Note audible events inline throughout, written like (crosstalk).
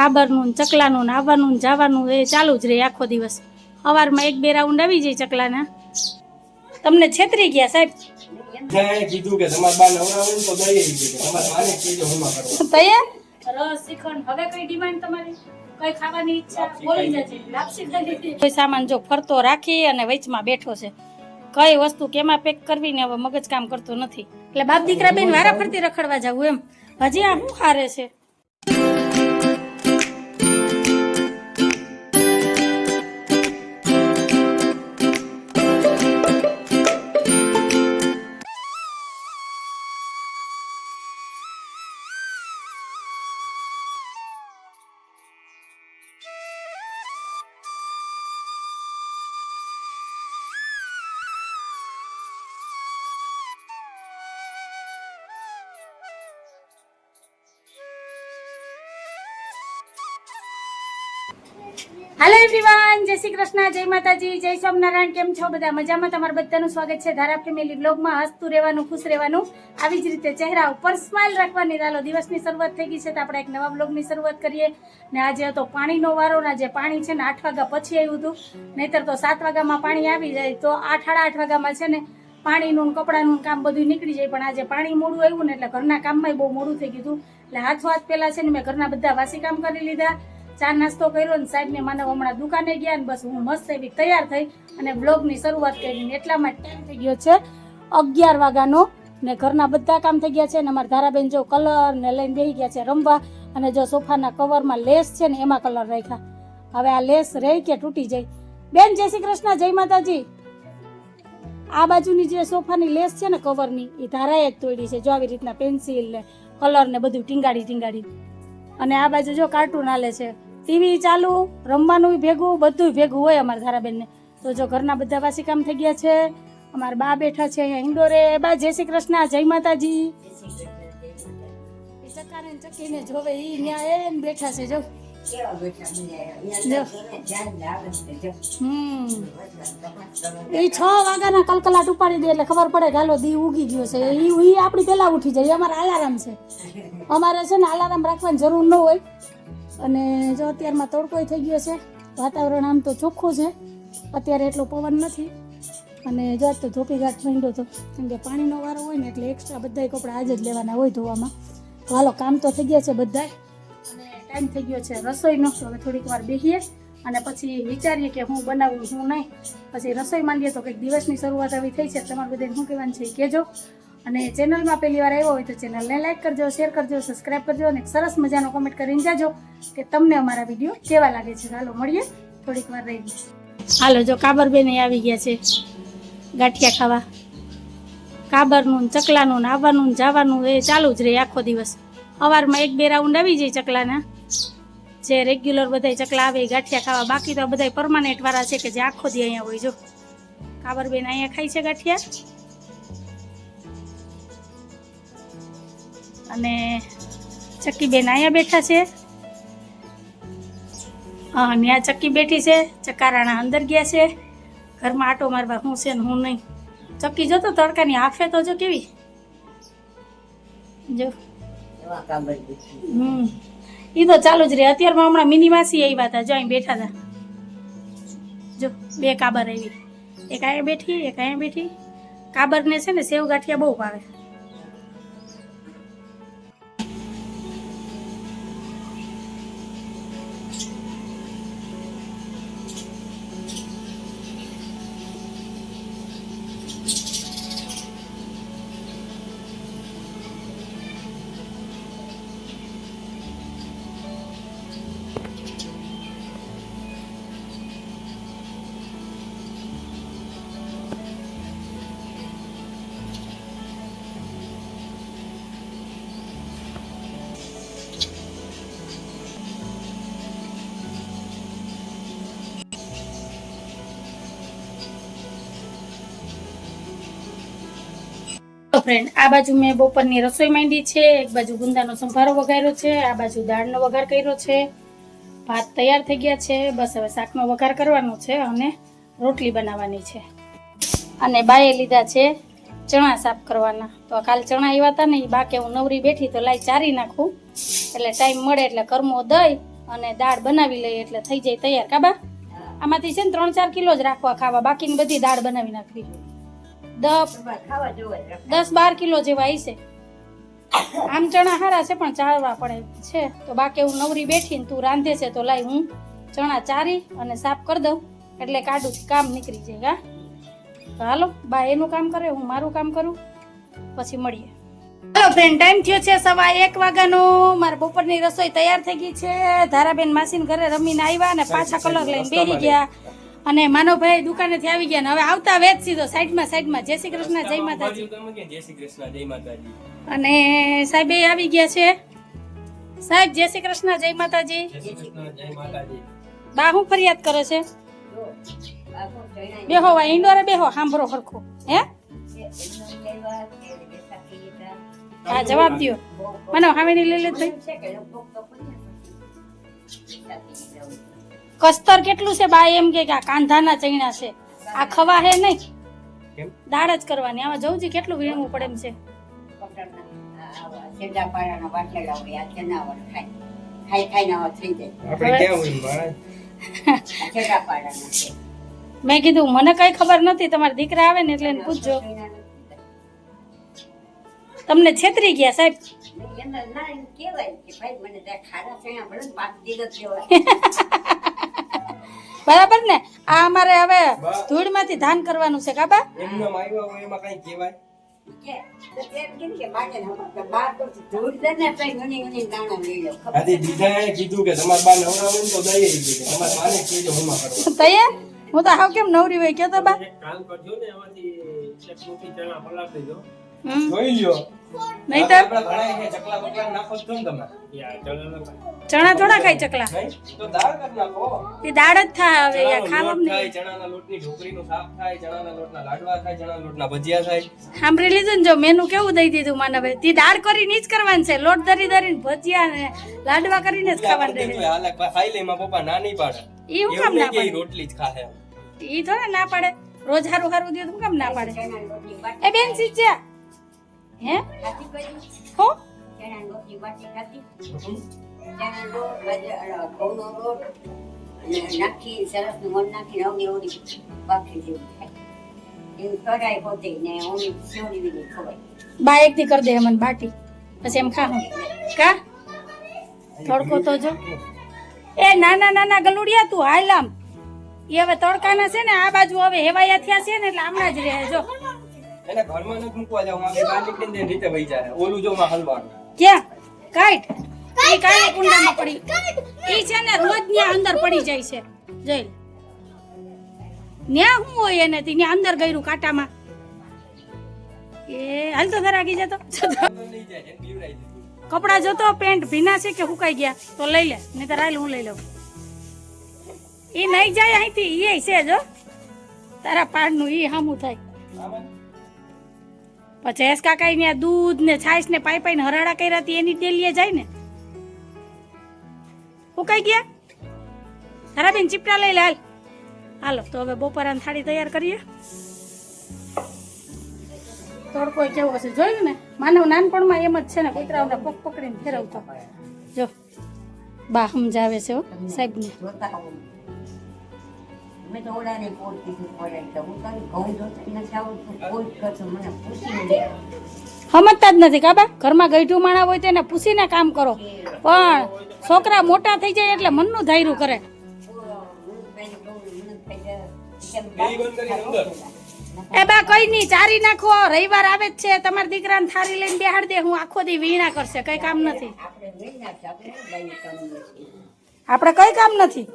કાબરનું ને ચકલાનું ને આવવાનું ને જવાનું એ ચાલુ જ રહે આખો દિવસ. અવારમાં એક બે રાઉન્ડ આવી જાય ચકલાના. તમને છેતરી ગયા સાહેબ? કીધું કે બા નવરા હોય તો હવે કઈ ડિમાન્ડ તમારી? કઈ ખાવાની ઈચ્છા? બોલી જશે લાપસી ખાધી કોઈ સામાન જો ફરતો રાખી અને વચમાં બેઠો છે. કઈ વસ્તુ કેમાં પેક કરવી ને હવે મગજ કામ કરતો નથી. એટલે બાપ દીકરા બેન વારા ફરતી રખડવા જવું એમ. હજી આ શું હારે છે? એવરીવન જય શ્રી કૃષ્ણ, જય માતાજી, જય સ્વામિનારાયણ. કેમ છો બધા? મજામાં? તમારું બધાનું સ્વાગત છે ધારા ફેમિલી બ્લોગમાં હસતું રહેવાનું, ખુશ રહેવાનું. આવી જ રીતે ચહેરા ઉપર સ્માઇલ રાખવાની ચાલો દિવસની શરૂઆત થઈ ગઈ છે તો આપણે એક નવા બ્લોગની શરૂઆત કરીએ. ને આજે હતો પાણીનો વારો ને આજે પાણી છે ને આઠ વાગ્યા પછી આવ્યું હતું. નહીતર તો સાત વાગ્યામાં પાણી આવી જાય. તો આઠ સાડા આઠ વાગ્યામાં છે ને પાણીનું કપડાનું કામ બધું નીકળી જાય. પણ આજે પાણી મોડું આવ્યું ને એટલે ઘરના કામમાં બહુ મોડું થઈ ગયું હતું. એટલે હાથ હાથ પહેલાં છે ને મેં ઘરના બધા વાસી કામ કરી લીધા. ચા નાસ્તો કર્યો ને સાહેબ ને મને હમણાં દુકાને ગયા ને બસ હું મસ્ત એવી તૈયાર થઈ અને બ્લોગની શરૂઆત કરી ને એટલામાં ટાઈમ થઈ ગયો છે અગિયાર વાગ્યાનો ને ઘરના બધા કામ થઈ ગયા છે ને અમારા ધારાબેન જો કલર ને લઈને બેસી ગયા છે રમવા અને જો સોફાના કવરમાં લેસ છે ને એમાં કલર રાખ્યા. હવે આ લેસ રહી કે તૂટી જાય? બેન, જય શ્રી કૃષ્ણ, જય માતાજી. આ બાજુની જે સોફાની લેસ છે ને કવરની, એ ધારાએ જ તોડી છે. જો આવી રીતના પેન્સિલ ને કલર ને બધું ટીંગાડી ટીંગાડી અને આ બાજુ જો કાર્ટૂન હાલે છે. ટીવી ચાલુ, રમવાનું ભેગું બધું ભેગું હોય અમારા ધારાબેનને. તો જો ઘરના બધા વાસી કામ થઈ ગયા છે, અમારા બા બેઠા છે અહીંયા ઇન્ડોરે બા, જય શ્રી કૃષ્ણ, જય માતાજી. બેઠા છે, જો. એ છ વાગ્યાના કલકલાટ ઉપાડી દે એટલે ખબર પડે હાલો દી ઉગી ગયો છે. એ આપણી પહેલા ઉઠી જાય અમારે અલારામ છે. અમારે છે ને અલાર્મ રાખવાની જરૂર ન હોય. અને જો અત્યારમાં તડકોય થઈ ગયો છે, વાતાવરણ આમ તો ચોખ્ખું છે, અત્યારે એટલો પવન નથી. અને જો તો ધોપી ઘાટ માંડ્યો હતો કેમ કે પાણીનો વારો હોય ને એટલે એક્સ્ટ્રા બધાય કપડાં આજે જ લેવાના હોય ધોવામાં. તો હાલો, કામ તો થઈ ગયા છે બધાય. અને ટાઈમ થઈ ગયો છે રસોઈનો, તો હવે થોડીક વાર બેસીએ અને પછી વિચારીએ કે હું બનાવું, હું નહીં. પછી રસોઈ માંડીએ તો કંઈક દિવસની શરૂઆત આવી થઈ છે. તમારે બધાને શું કહેવાનું છે કહેજો. અને ચેનલમાં પહેલી વાર આવ્યો હોય તો ચેનલને લાઈક કરજો શેર કરજો સબસ્ક્રાઈબ કરજો અને સરસ મજાનો કોમેન્ટ કરીને જાજો કે તમને અમારા વીડિયો કેવા લાગે છે. હાલો, મળીએ. થોડીક વાર રહી હાલો, જો કાબરબેન આવી ગયા છે ગાંઠિયા ખાવા. કાબરનું ચકલાનું આવવાનું જવાનું એ ચાલુ જ રહે આખો દિવસ. અવારમાં એક બે રાઉન્ડ આવી જાય ચકલાના. જે રેગ્યુલર બધા ચકલા આવે ગાંઠિયા ખાવા. બાકી તો બધા પરમાનન્ટ વાળા છે કે જે આખો દી અહીંયા હોય, જો. કાબરબેન અહીંયા ખાય છે ગાંઠિયા? અને ચક્કીબેન અહીંયા બેઠા છે. હા ત્યાં ચક્કી બેઠી છે. ચકારાણા અંદર ગયા છે. ઘરમાં આટો મારવા હું છે ને હું નહીં. ચક્કી જો તો તડકાની હાફે તો જો કેવી? જો. હમ. એ તો ચાલુ જ રહે. અત્યારમાં હમણાં મિની માસી આવ્યા હતા. જો અહીં બેઠા હતા. જો બે કાબર આવી એક અહીંયા બેઠી એક અહીંયા બેઠી. કાબરને છે ને સેવ ગાંઠિયા બહુ ભાવે. ફ્રેન્ડ આ બાજુ મેં બપોરની રસોઈ માંડી છે. એક બાજુ ગુંદાનો સંભારો વઘાર્યો છે. આ બાજુ દાળનો વઘાર કર્યો છે. ભાત તૈયાર થઈ ગયા છે. બસ હવે શાકનો વઘાર કરવાનો છે અને રોટલી બનાવવાની છે. અને બાએ લીધા છે ચણા સાફ કરવાના. તો કાલ ચણા આવ્યા હતા ને એ બાકે હું નવરી બેઠી તો લાઈ ચારી નાખું. એટલે ટાઈમ મળે એટલે કરમો દઈ અને દાળ બનાવી લઈએ એટલે થઈ જાય તૈયાર. કાબા આમાંથી છે ને ત્રણ ચાર કિલો જ રાખવા ખાવા. બાકીની બધી દાળ બનાવી નાખવી. દસ બાર કિલો જેવા હશે આમ ચણા હારા છે પણ ચાળવા પડે છે. તો બાકી હું નવરી બેઠીને તું રાંધે છે તો લાઈ હું ચણા ચારી અને સાફ કરી દઉં. એટલે કાઢું કામ નીકળી જાય હા? તો હાલો બા એનું કામ કરે હું મારું કામ કરું. પછી મળીએ. હેલો ફ્રેન્ડ ટાઈમ થયો છે સવા એક વાગ્યાનો. મારા બપોરની રસોઈ તૈયાર થઈ ગઈ છે. ધારાબેન માસીન ઘરે રમીને આવ્યા અને પાછા કલર લઈને બેસી ગયા. અને માનવભાઈ દુકાનેથી આવી ગયા ને હવે આવતા વેચ સીધો સાઈડમાં સાઈડમાં. જય શ્રી કૃષ્ણ જય માતાજી. બાજુ તમે કે જય શ્રી કૃષ્ણ જય માતાજી. અને સાહેબ આવી ગયા છે. સાહેબ જય શ્રી કૃષ્ણ જય માતાજી. બા હું ફરિયાદ કરે છે? બેહો વા ઇન્ડોરે બેહો સાંભળો હરખો હે? હા જવાબ દ્યો. મને હાવેની લઈ લે ભાઈ. કસ્તર કેટલું છે બા એમ કે આ કાંધાના ચૈણા છે. આ ખવા હે નહીં. કેમ? દાળ જ કરવાની. આમાં જવું છે કેટલું વીણવું પડે એમ છે? મેં કીધું મને કઈ ખબર નથી તમારા દીકરા આવે ને એટલે પૂછજો. તમને છેતરી ગયા સાહેબ? કહેવાય કે ભાઈ મને ત્યાં ખારા ચણા (laughs) બરાબર ને? આ અમારે હવે ધૂળમાંથી ધાન કરવાનું છે કાબા એમનો આવ્યા હોય એમાં કઈ કહેવાય? હું તો હાવ કેમ નવરી હોય કે તો બા કામ કરજો ને એમાંથી એક ચણા પલાળ દેજો. જોઈ લ્યો. નહીં તો? આપણે ઘણા કે ચકલા બકલા નાખો છો ને તમે? યા ચણા થોડા ખાઈ ચકલા? નહીં? દાળ જ થાય હવે યા ચણાનો ખાવા નહીં. ચણાના લોટની ઢોકળીનું શાક થાય ચણાના લોટના લાડવા થાય ચણાના લોટના ભજીયા થાય. સાંભળી લીધું ને જો મેનુ કેવું દઈ દીધું માનવે તે દાળ કરીને જ કરવાનું છે. લોટ ધરી ધરીને ભજીયા ને લાડવા કરીને જ ખાવાનું. રહે હાલે ખાઈ લે માં પપ્પા ના નહીં પાડે. ઈ હું કામ ના પાડે? રોટલી જ ખાહે ઈ થોડા ના પાડે. રોજ હારું હારું દે તો કામ ના પાડે? એ બેન સીજ્યા હે? હો? નાખી સરસનું મણ નાખીને અવની અવની બાકી જેવું થાય એમ પોતે ને ઓની સેવડી બીજી ખવાય. બા એક થી કરી દે મને બાટી. પછી એમ ખાહું કા થોડકો તો જો. એ નાના નાના ગલુડિયા તું હાલ આમ. એ હવે તડકાના છે ને આ બાજુ હવે હેવાયા થયા છે ને એટલે હમણાં જ રહે જો. એને ઘરમાં નથી મૂકવા જાવ મારે બહાર નીકળીને રીતે વહી જાય. ઓલું જો માં હલવાનું. ક્યાં? કાઈટ એ કાઈ કુંડામાં પડી. એ છે ને રોજ ન્યા અંદર પડી જાય છે. જઈ ન્યા હું હોય એને તી ન્યા અંદર ગયરું કાંટામાં. એ હાલ તો જતો. કપડા જોતો પેન્ટ ભીના છે કે હુકાઈ ગયા? તો લઈ લે નહીં તો રાઈલ હું લઈ લઉં. એ નહીં જાય અહીંથી એ છે જો. તારા પાડનું એ હામું થાય. પછી એસ કાકા ને દૂધ ને છાશ ને પાઈ પાઈને હરાડા કર્યા હતી એની ડેલીએ જાય ને. ઉકાઈ ગયા? તારા બેન ચીપટા લઈ લે, હાલ. હાલો, તો હવે બપોરાની થાળી તૈયાર કરીએ. તડકો કેવો હશે જોયું ને? માનવ નાનપણમાં એમ જ છે ને, કૂતરાઓને પગ પકડીને ફેરવતો. જો, બા સમજાવે છે હો, સાહેબને. મેં તો ઓલાને કોટ કીધું પડે તો હું તારી ઘઉં જોતી નથી આવડતું કોઈ કરતો મને પૂછી સમજતા જ નથી કાબા ઘરમાં ગઈઠું માણા હોય તો એને પૂછીને કામ કરો. પણ છોકરા મોટા થઈ જાય એટલે મનનું ધાયરું કરે. એ બા કઈ નહીં ચારી નાખો રવિવાર આવે જ છે તમારા દીકરાને થારી લઈને બેહાડ દે હું આખો દી વીણા કરશે કઈ કામ નથી. આપણે કઈ કામ નથી.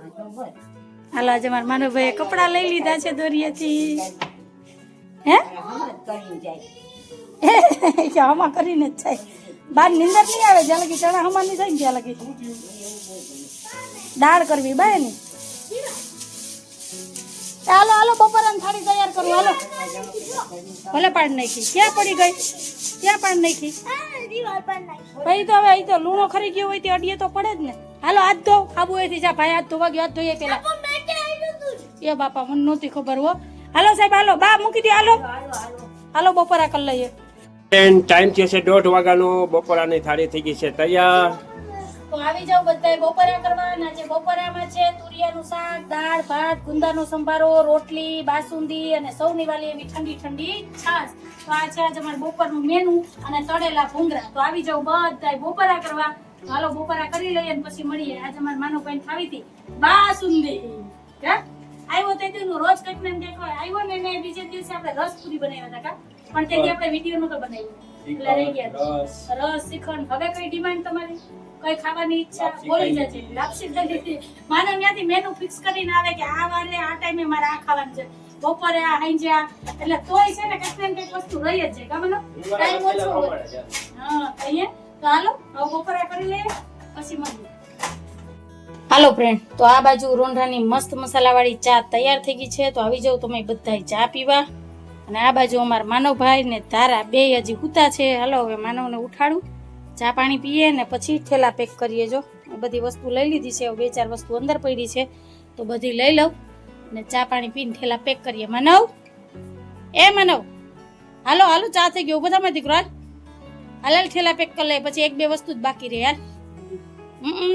હાલો, આજે મારા માનવભાઈએ કપડાં લઈ લીધા છે દોરિયાથી હે? કે હમા કરીને જ થાય. બાર નીંદર નહીં આવે, જ્યાં લગી ચણા હમા નહીં થાય ને ત્યાં લગી. દાળ કરવી બાયની. હાલો હાલો, બપોરાની થાળી તૈયાર કરું, હાલો. ભલે પાડ નાખી. ક્યાં પડી ગઈ? ક્યાં પાડ નાખી? ભાઈ તો હવે અહીં તો લૂણો ખરી ગયો હોય, તે અડીએ તો પડે જ ને. હાલો, હાથ ધો. આબુ એથી જા, ભાઈ, હાથ ધોવા ગયો, હાથ ધોઈએ પેલા. એ બાપા મને નહોતી ખબર હો. હાલો સાહેબ હાલો બા મૂકી દે હાલો. હાલો બપોરા કરી લઈએ. ટાઈમ થયો છે દોઢ વાગ્યાનો. બપોરાની થાળી થઈ ગઈ છે. તૈયાર? તો આવી જાવ બધાય બપોરા કરવા છે. બપોરામાં છે તુરિયાનું શાક દાળ ભાત ગુંદાનો સંભારો રોટલી બાસુંદી અને સૌની વાલી એવી ઠંડી ઠંડી છાશ. તો આ છે આજે અમારું બપોરનું મેનુ અને તળેલા ભૂંગરા તો આવી જાવ બધાય બપોરા કરવા. હાલો બપોરા કરી લઈએ અને પછી મળીએ. આજે અમારા માનો ભાઈ થાવી હતી બાસુંદી. હા? આવ્યો તે દીનું રોજ કંઈક ને કંઈક આવ્યો ને એને બીજે દિવસે આપણે રસ પૂરી બનાવ્યા હતા કા? પણ તે આપણે વીડિયો નતો બનાવ્યો. એટલે રહી ગયા. રસ. શ્રીખંડ હવે કઈ ડિમાન્ડ તમારી? કઈ ખાવાની ઈચ્છા? બોલી જશે લાપસી ખાઈ. લીધી. માનો ત્યાંથી મેનુ ફિક્સ કરીને આવે કે આ વારે આ ટાઈમે મારે આ ખાવાનું છે. બપોરે આ હાંજે આ. એટલે તોય છે ને કંઈક ને કંઈક વસ્તુ રહી જ છે કામનો ટાઈમ ઓછો હા અહીંયા તો હાલો હવે બપોરે કરી લઈએ. પછી મળીએ. હાલો ફ્રેન્ડ તો આ બાજુ રોંઢાની મસ્ત મસાલાવાળી ચા તૈયાર થઈ ગઈ છે તો આવી જાઉં તમે બધા ચા પીવા. અને આ બાજુ અમારા માનવભાઈ ને તારા બે હજી હુતા છે હાલો હવે માનવને ઉઠાડું. ચા પાણી પીએ ને પછી ઠેલા પેક કરીએ જો. બધી વસ્તુ લઈ લીધી છે બે ચાર વસ્તુ અંદર પડી છે તો બધી લઈ લઉં. ને ચા પાણી પીને ઠેલા પેક કરીએ. માનવ? એ માનવ? હાલો હાલો ચા થઈ ગયો બધામાં દીકરો હાલ. હાલ થેલા પેક કરી લે. પછી એક બે વસ્તુ જ બાકી રહે યાર હમ,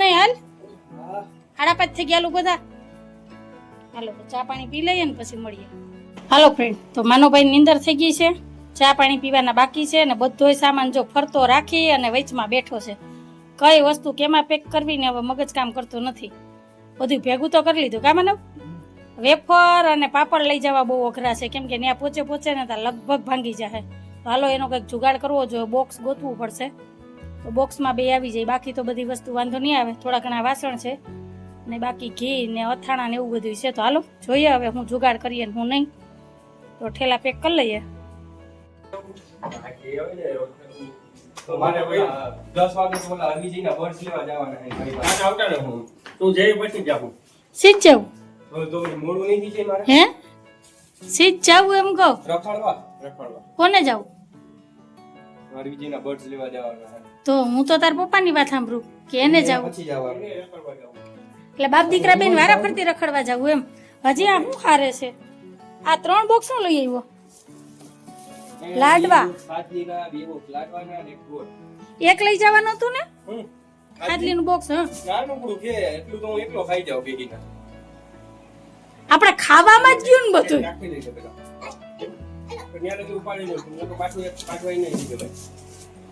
પાંચ થઈ ગયા બધા? હાલો, તો ચા પાણી પી લઈએ ને પછી મળીએ. હાલો ફ્રેન્ડ તો માનોભાઈ નીંદર થઈ ગઈ છે. ચા પાણી પીવાના બાકી છે ને બધોય સામાન જો ફરતો રાખી અને વેચમાં બેઠો છે. કઈ વસ્તુ કેમાં પેક કરવી ને હવે મગજ કામ કરતું નથી. બધું ભેગું તો કરી લીધું કા માનવ? વેફર અને પાપડ લઈ જવા બહુ અઘરા છે. કેમ કે ત્યાં પોચે પોચે ને ત્યાં લગભગ ભાંગી જાય હાલો, એનો કંઈક જુગાડ કરવો જોઈએ. બોક્સ ગોતવું પડશે. તો બોક્સમાં બે આવી જાય. બાકી તો બધી વસ્તુ વાંધો નહીં આવે. થોડા ઘણા વાસણ છે. ને બાકી ઘી ને અથાણા ને એવું બધું છે. તો હાલો જોઈએ હવે હું જુગાડ કરીએ ને હું નહીં. તો ઠેલા પેક કરી લઈએ. ને કોને જવું હરવીજીના બર્ડ્સ લેવા જવાના છે. તો હું તો તાર પપ્પાની વાત સાંભળું કે એને જાવ પછી જવાનું. જાઉં. એટલે બાપ દીકરા બેન વારા ફરતી રખડવા જવું એમ. હજી આ શું હારે છે? આ ત્રણ બોક્સનું લઈ આવ્યો? લાડવા. એક લઈ જવાનું હતું ને? હમ. ખાટલીનું બોક્સ. આપણે ખાવામાં જ ગયું ને બધું.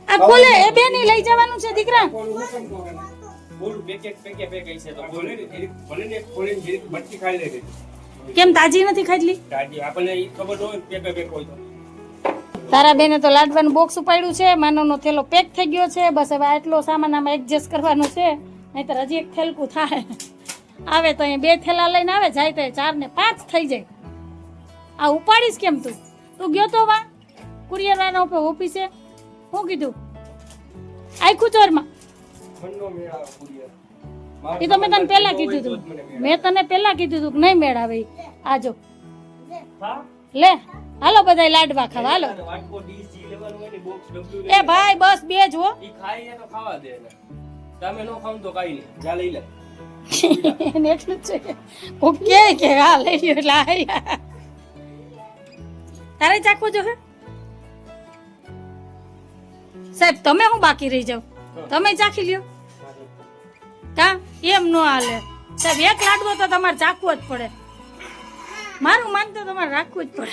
આ ખોલે એ બે ની લઈ જવાનું છે દીકરા. કેમ કહું એને? બોલું પેકેટ પેકે પેક છે તો ભલે ને ભલે ને ખોલીને જરીક બટકી ખાઈ લે કેમ તાજી નથી ખાધલી? દાદી આપણને ઈ ખબર ન હોય પેકે પેક હોય તો. તારા બેને તો લાડવાનું બોક્સ ઉપાડ્યું છે માનવનો થેલો પેક થઈ ગયો છે બસ હવે આટલો સામાન આમાં એડજસ્ટ કરવાનો છે નહીતર હજી એક થેલકું થાય. આવે તો અહીંયા બે થેલા લઈને આવે જાય તો ચાર ને પાંચ થઈ જાય. આ ઉપાડીશ કેમ તું? તું ગયો તો વા કુરિયર વાળા ઓફિસે શું કીધું? આખું ચોરમાં. મેળ આવે કુરિયર. એ તો મેં તને પહેલા કીધું હતું. મેં તને પહેલા કીધું હતું કે નહીં મેળાવે ઈ. આજો લે હાલો બધા લાડવા ખાવા હાલો. એ ભાઈ બસ બે જ ઈ ખાઈ તો ખાવા દે તમે નો ખાવ તો કાંઈ નહીં. જા લઈ લે. (laughs) એને એટલું છે. ઓકે કે હા લઈ લ્યો એટલે તારે ચાખવું જો હે. સાહેબ તમે હું બાકી રહી જાવ તમે ચાખી લ્યો. કા એમ ન હાલે. સાહેબ એક લાડવો તો તમારે ચાખવો જ પડે. મારું માન તો તમારે રાખવું જ પડે.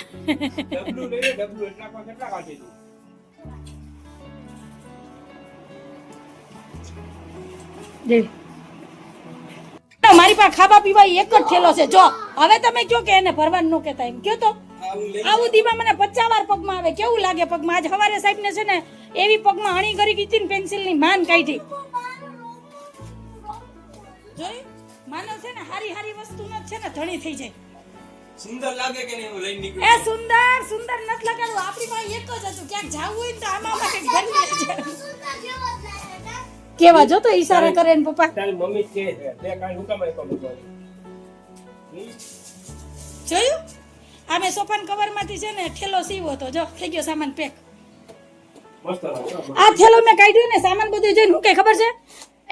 મારી પાસે ખાવા પીવા એક જ થેલો છે. જો હવે તમે કયો કે એને ભરવાનું કેતા એમ. કયો તો? આવું દીવા દીમાં મને પચાસ વાર પગમાં આવે. કેવું લાગે પગમાં? આજ સવારે સાહેબ ને છે ને એવી પગમાં હણી કરી ગઈ ને પેન્સિલની માન કાઢી. જોયું? માનવ છે ને હારી હારી વસ્તુ છે ને ધણી થઈ જાય. સુંદર લાગે કે નહીં લઈને એ સુંદર સુંદર નથી લગાડવું. આપણી પાસે એક જ હતું. ક્યાંક જાવું હોય ને તો આમાં આમાં કંઈક ભરી જાય કેવા જો તો ઈશારા કરે ને પપ્પા? તારી મમ્મી કે છે તે કાઈ હુકમ આપ્યો જોયું? આ મેં સોફાન કવરમાંથી છે ને ઠેલો સીવો હતો જો થઈ ગયો સામાન પેક આ થેલો મેં કાઢ્યું ને, સામાન બધું જોઈને હું કે ખબર છે?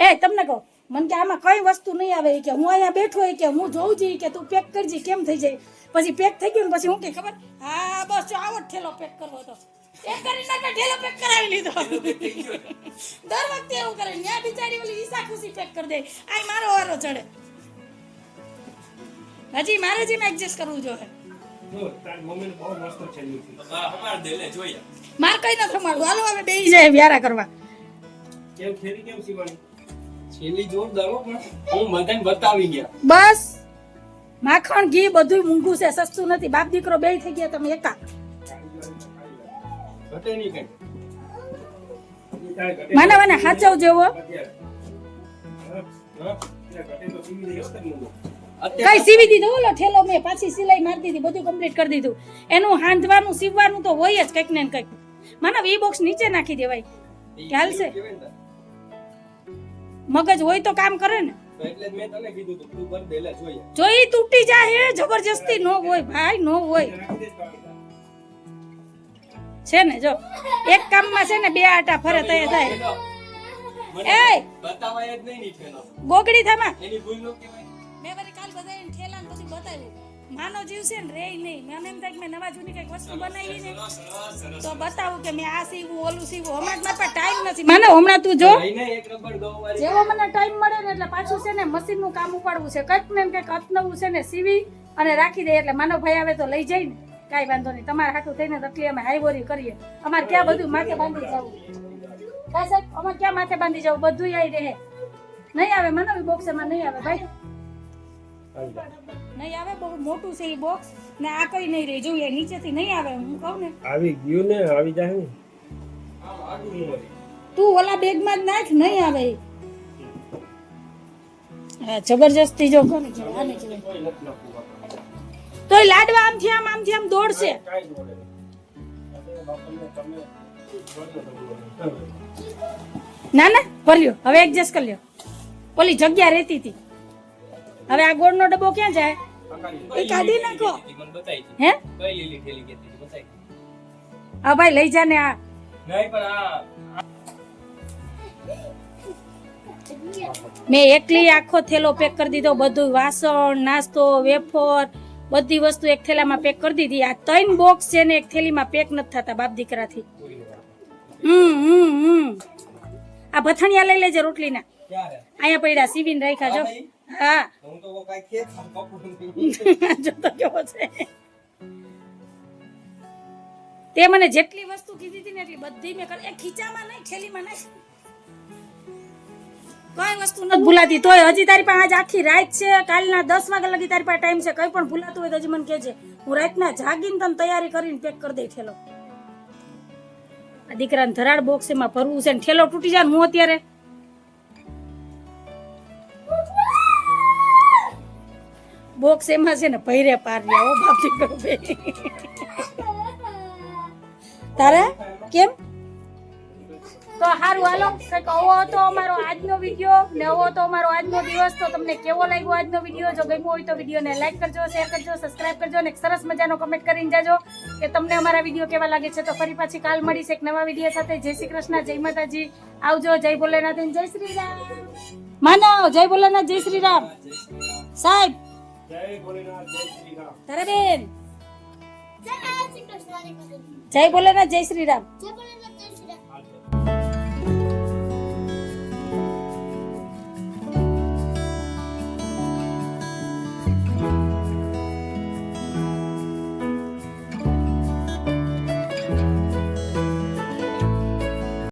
એ, તમને કહું, મને કે આમાં કઈ વસ્તુ નહીં આવે કે હું અહીંયા બેઠો હોય કે હું જોઉં છું કે તું પેક કરજે, કેમ થઈ જાય? પછી પેક થઈ ગયું પછી હું કે ખબર? હા, બસ, જો આવો થેલો પેક કરવો હતો. પેક કરાવી લીધો. દર વખતે એવું કરે, ન્યા બિચારી ઓલી ઈસા ખુશી પેક કરી દે. આય, મારો વારો ચડે. હજી મારે જ એમાં એડજસ્ટ કરવું જોઈએ. માર કઈ ન થમાડું હાલો હવે બેસી જાય વ્યારા કરવા. કેમ ખેરી કેમ સીવાની? છેલી જોરદાર હો પણ હું બધાને બતાવી ગયા. બસ. માખણ ઘી બધું મૂંગું છે સસ્તું નથી. બાપ દીકરો બે થઈ ગયા તમે એકા. ઘટે નહીં કઈ. તારે ઘટે હાચવ જેવો ઘટે તો પીવી દઈ હશે ને મૂંગો. કઈ સીવી દીધું? ઓલો ઠેલો મેં પાછી સિલાઈ મારી દીધી બધું કમ્પ્લીટ કરી દીધું. એનું હાંધવાનું સીવવાનું તો હોય જ કંઈક ને કંઈક. માનવ ઈ બોક્સ નીચે નાખી દેવાય ખ્યાલ છે? મગજ હોય તો કામ કરે ને. તો એટલે જ મેં તને કીધું તું તું કરી દે લે જોઈએ. જો ઈ તૂટી જાય હે જબરજસ્તી નો હોય ભાઈ નો હોય. છે ને જો. એક કામમાં છે ને બે આટા ફરે તય થાય. એ! બતાવાય જ નહીં ગોગડી થામા. એની ભૂલ નો કહેવાય. મેં વળી કાલ બધાને ઠેલા ને બધું બતાવ્યું. માનો જીવ છે ને રે નહીં. મેં એમ થાય કે મેં નવા જૂની કંઈક વસ્તુ બનાવી ને તો બતાવું કે મેં આ સીવું ઓલું સીવું. હમણાં મારી પાસે ટાઈમ નથી. માનો હમણાં તું જો. જેવો મને ટાઈમ મળે ને એટલે પાછું છે ને મશીનનું કામ ઉપાડવું છે. કંઈક ને કંઈક અતનવું છે ને સીવી અને રાખી દે. એટલે માનો ભાઈ આવે તો લઈ જાય ને. કાંઈ વાંધો નહીં. તમારે હાથું થઈને તકલી અમે હાઈવોરી કરીએ. અમારે ક્યાં બધું માથે બાંધી જવું? કાંઈ સાહેબ અમારે ક્યાં માથે બાંધી જવું? બધું આવી રહે. નહીં આવે મને બોક્સ એમાં નહીં આવે ભાઈ. નહીં આવે? બહુ મોટું છે એ બોક્સ ને આ કઈ નહીં રહી. જોઈએ નીચેથી નહીં આવે હું કહું ને. આવી ગયું ને આવી જાય ને. તું ઓલા બેગમાં જ નાખ નહીં આવે. જબરજસ્તી જો કરે છે આને છે. તો લાડવા આમથી આમ આમથી આમ દોડશે. ના ના ભર્યો. હવે એડજસ્ટ કરી લ્યો. ઓલી જગ્યા રહેતી હતી. હવે આ ગોળનો ડબ્બો ક્યાં જાય? એ કાઢી નાખો. હે? કઈ લીલી કેતી હા ભાઈ લઈ જા ને આ. નહીં પણ આ મેં એકલી આખો થેલો પેક કરી દીધો બધું વાસણ નાસ્તો વેફર બધી વસ્તુ એક થેલામાં પેક કરી દીધી. આ ત્રણ બોક્સ છે ને એક થેલીમાં પેક નથી થતા બાપ દીકરાથી. હમ હમ હમ. આ ભથણિયા લઈ લેજે રોટલીના. અહીંયા પડ્યા સીવીને રાખ્યા જો. હા. હું તો કાંઈ. (laughs) કેવો છે. તે મને જેટલી વસ્તુ કીધી હતી ને એટલી બધી મેં કરી એ ખીચામાં નહીં થેલીમાં નહીં. કઈ વસ્તુ નથી ભૂલાતી. તોય હજી તારી પાસે આજ આખી રાત છે. કાલના દસ વાગ્યા લગી તારી પાસે ટાઈમ છે. કઈ પણ ભૂલાતું હોય તો હજી મને કહેજે. હું રાતના જાગીને તને તૈયારી કરીને પેક કરી દઈ ઠેલો આ દીકરાને ધરાડ બોક્સ એમાં ભરવું છે ને ઠેલો તૂટી જાય હું અત્યારે બોક્સ એમાં છે ને ભૈરે પાર રહ્યા હો બાપ દીકરો બે તારે? કેમ? તો સારું હાલો. કંઈક આવો હતો અમારો આજનો વીડિયો ને આવો હતો અમારો આજનો દિવસ. તો તમને કેવો લાગ્યો આજનો વીડિયો? જો ગમ્યો હોય તો વિડીયોને લાઈક કરજો શેર કરજો સબસ્ક્રાઇબ કરજો અને સરસ મજાનો કમેન્ટ કરીને જાજો કે તમને અમારા વીડિયો કેવા લાગે છે. તો ફરી પાછી કાલ મળીશ એક નવા વીડિયો સાથે. જય શ્રી કૃષ્ણ, જય માતાજી. આવજો, જય ભોલેનાથ જય શ્રી રામ. માનવ જય ભોલેનાથ, જય શ્રી રામ. સાહેબ જય ભોલેનાથ જય શ્રી રામ તારા બેન. જય શ્રી કૃષ્ણ જય ભોલેનાથ જય શ્રી રામ જય ભોલેનાથ.